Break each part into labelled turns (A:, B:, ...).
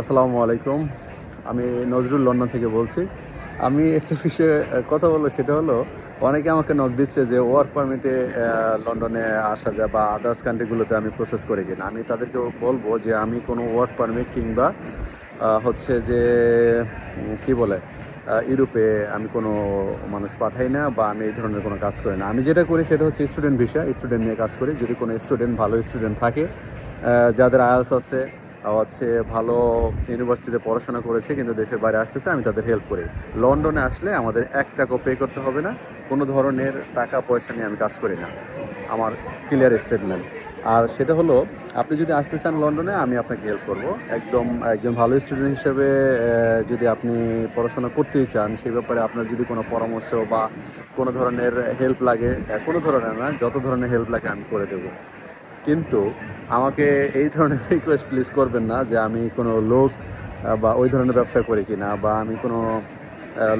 A: আসসালামু আলাইকুম। আমি নজরুল লন্ডন থেকে বলছি। আমি একটা বিষয়ে কথা বলব, সেটা হলো, অনেকে আমাকে নক দিচ্ছে যে ওয়ার্ক পারমিটে লন্ডনে আসা যায় বা আদার্স কান্ট্রিগুলোতে আমি প্রসেস করি কিনা। আমি তাদেরকে বলব যে, আমি কোনো ওয়ার্ক পারমিট কিংবা হচ্ছে যে কি বলে ইউরোপে আমি কোনো মানুষ পাঠাই না বা আমি এই ধরনের কোনো কাজ করি না। আমি যেটা করি সেটা হচ্ছে স্টুডেন্ট ভিসা স্টুডেন্ট নিয়ে কাজ করি। যদি কোনো স্টুডেন্ট ভালো স্টুডেন্ট থাকে যাদের আয়াস আছে হচ্ছে ভালো ইউনিভার্সিটিতে পড়াশোনা করেছে, কিন্তু দেশের বাইরে আসতেছে, আমি তাদের হেল্প করি। লন্ডনে আসলে আমাদের এক টাকাও পে করতে হবে না, কোনো ধরনের টাকা পয়সা নিয়ে আমি কাজ করি না, আমার ক্লিয়ার স্টেটমেন্ট আর সেটা হলো, আপনি যদি আসতে চান লন্ডনে, আমি আপনাকে হেল্প করব। একদম একজন ভালো স্টুডেন্ট হিসেবে যদি আপনি পড়াশোনা করতেই চান সেই ব্যাপারে আপনার যদি কোনো পরামর্শ বা কোনো ধরনের হেল্প লাগে কোনো ধরনের না, যত ধরনের হেল্প লাগে আমি করে দেবো। কিন্তু আমাকে এই ধরনের রিকোয়েস্ট প্লিজ করবেন না যে আমি কোনো লোক বা ওই ধরনের ব্যবসা করি কিনা, বা আমি কোনো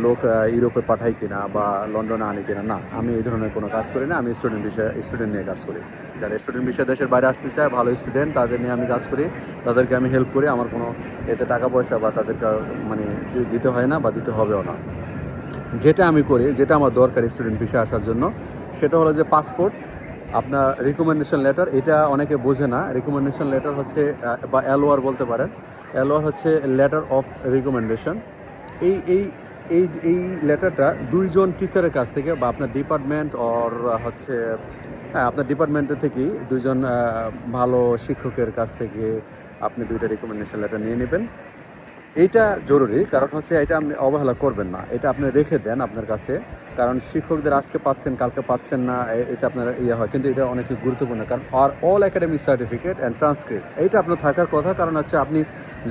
A: লোক ইউরোপে পাঠাই কিনা, বা লন্ডনে আনি কিনা, না, আমি এই ধরনের কোনো কাজ করি না, আমি স্টুডেন্ট বিষয়ে স্টুডেন্ট নিয়ে কাজ করি। যারা স্টুডেন্ট বিষয়ে দেশের বাইরে আসতে চায়, ভালো স্টুডেন্ট তাদের নিয়ে আমি কাজ করি, তাদেরকে আমি হেল্প করি, আমার কোনো এতে টাকা পয়সা বা তাদেরকে মানে দিতে হয় না বা দিতে হবেও না। যেটা আমি করি, যেটা আমার দরকার স্টুডেন্ট ভিসা আসার জন্য, সেটা হলো যে পাসপোর্ট আপনার রিকমেন্ডেশন লেটার এটা অনেকে বোঝে না। রিকমেন্ডেশন লেটার হচ্ছে বা অ্যালোয়ার বলতে পারেন। এলওয়ার হচ্ছে লেটার অফ রিকমেন্ডেশন এই এই এই এই লেটারটা দুইজন টিচারের কাছ থেকে, বা আপনার ডিপার্টমেন্ট অর হচ্ছে হ্যাঁ আপনার ডিপার্টমেন্টের থেকেই দুইজন ভালো শিক্ষকের কাছ থেকে আপনি দুইটা রিকমেন্ডেশন লেটার নিয়ে নেবেন। এইটা জরুরি, কারণ হচ্ছে এটা আপনি অবহেলা করবেন না। এটা আপনি রেখে দেন আপনার কাছে। কারণ শিক্ষকদের আজকে পাচ্ছেন, কালকে পাচ্ছেন না এটা আপনার ইয়ে হয়। কিন্তু এটা অনেক গুরুত্বপূর্ণ, কারণ আর all academic certificate and transcript এইটা আপনার থাকার কথা। কারণ হচ্ছে আপনি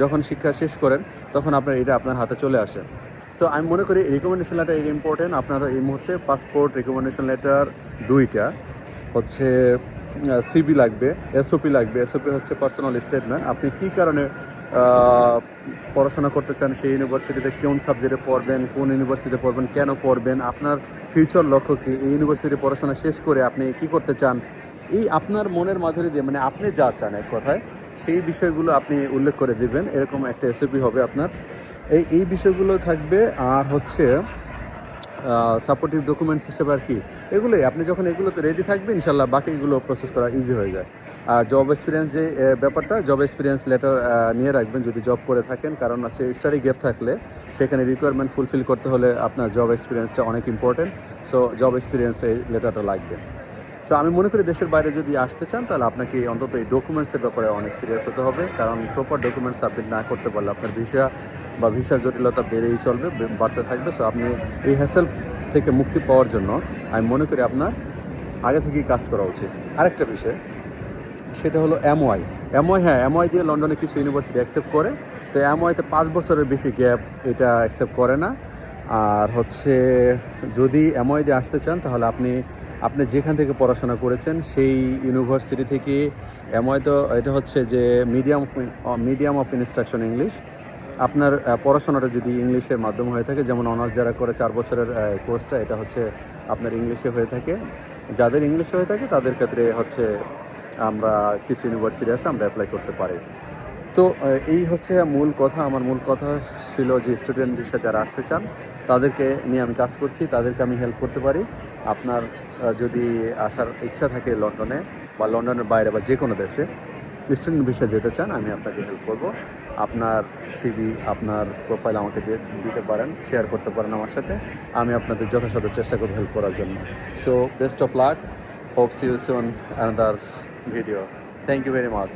A: যখন শিক্ষা শেষ করেন, তখন আপনার এটা আপনার হাতে চলে আসে। সো আমি মনে করি রিকমেন্ডেশন লেটার এটা ইম্পর্টেন্ট আপনার এই মুহূর্তে পাসপোর্ট রিকমেন্ডেশন লেটার দুইটা, হচ্ছে সিবি লাগবে এসওপি লাগবে। এসওপি হচ্ছে পার্সোনাল স্টেটমেন্ট আপনি কী কারণে পড়াশোনা করতে চান সেই ইউনিভার্সিটিতে কোন সাবজেক্টে পড়বেন, কোন ইউনিভার্সিটিতে পড়বেন, কেন পড়বেন, আপনার ফিউচার লক্ষ্য কি? এই ইউনিভার্সিটি পড়াশোনা শেষ করে আপনি কি করতে চান? এই আপনার মনের মাধুরী দিয়ে মানে আপনি যা চান এক কথায়, সেই বিষয়গুলো আপনি উল্লেখ করে দিবেন। এরকম একটা এসএপি হবে আপনার। এই এই বিষয়গুলো থাকবে। আর হচ্ছে সাপোর্টিভ ডকুমেন্টস হিসেবে আর কি, এগুলোই। আপনি যখন এগুলোতে রেডি থাকবে ইনশাল্লাহ বাকিগুলো প্রসেস করা ইজি হয়ে যায়। আর জব এক্সপিরিয়েন্স যে ব্যাপারটা জব এক্সপিরিয়েন্স লেটার নিয়ে রাখবেন যদি জব করে থাকেন। কারণ হচ্ছে স্টাডি গ্যাপ থাকলে সেখানে রিকোয়ারমেন্ট ফুলফিল করতে হলে আপনার জব এক্সপিরিয়েন্সটা অনেক ইম্পর্টেন্ট সো জব এক্সপিরিয়েন্স এই লেটারটা লাগবে। সো আমি মনে করি দেশের বাইরে যদি আসতে চান, তাহলে আপনাকে অন্তত এই ডকুমেন্টসের ব্যাপারে অনেক সিরিয়াস হতে হবে। কারণ প্রপার ডকুমেন্টস সাবমিট না করতে পারলে আপনার ভিসা বা ভিসার জটিলতা বেড়েই চলবে বাড়তে থাকবে। সো আপনি এই হ্যাসেল থেকে মুক্তি পাওয়ার জন্য আমি মনে করি আপনার আগে থেকেই কাজ করা উচিত। আরেকটা বিষয়, সেটা হলো এমওয়াই এমওয়াই হ্যাঁ এমওয়াই দিয়ে লন্ডনে কিছু ইউনিভার্সিটি অ্যাকসেপ্ট করে। তো এমওয়াইতে পাঁচ বছরের বেশি গ্যাপ এটা অ্যাকসেপ্ট করে না। আর হচ্ছে, যদি এমওয়াই দিয়ে আসতে চান, তাহলে আপনি আপনি যেখান থেকে পড়াশোনা করেছেন, সেই ইউনিভার্সিটি থেকে এমওয়াই তো, এটা হচ্ছে যে medium medium of instruction English আপনার পড়াশোনাটা যদি ইংলিশের মাধ্যমে হয়ে থাকে, যেমন অনার্স যারা করে চার বছরের কোর্সটা এটা হচ্ছে আপনার ইংলিশে হয়ে থাকে। যাদের ইংলিশে হয়ে থাকে, তাদের ক্ষেত্রে হচ্ছে আমরা কিছু ইউনিভার্সিটি আছে, আমরা অ্যাপ্লাই করতে পারি। তো এই হচ্ছে মূল কথা। আমার মূল কথা ছিল যে স্টুডেন্ট ভিসা যারা আসতে চান, তাদেরকে নিয়ে আমি কাজ করছি, তাদেরকে আমি হেল্প করতে পারি। আপনার যদি আসার ইচ্ছা থাকে লন্ডনে বা লন্ডনের বাইরে বা যে কোনো দেশে স্টুডেন্ট ভিসা যেতে চান, আমি আপনাকে হেল্প করব। আপনার সিভি আপনার প্রোফাইল আমাকে দিতে পারেন শেয়ার করতে পারেন আমার সাথে। আমি আপনাদের যথাসাধ্য চেষ্টা করব হেল্প করার জন্য। So best of luck hope see you soon another video thank you very much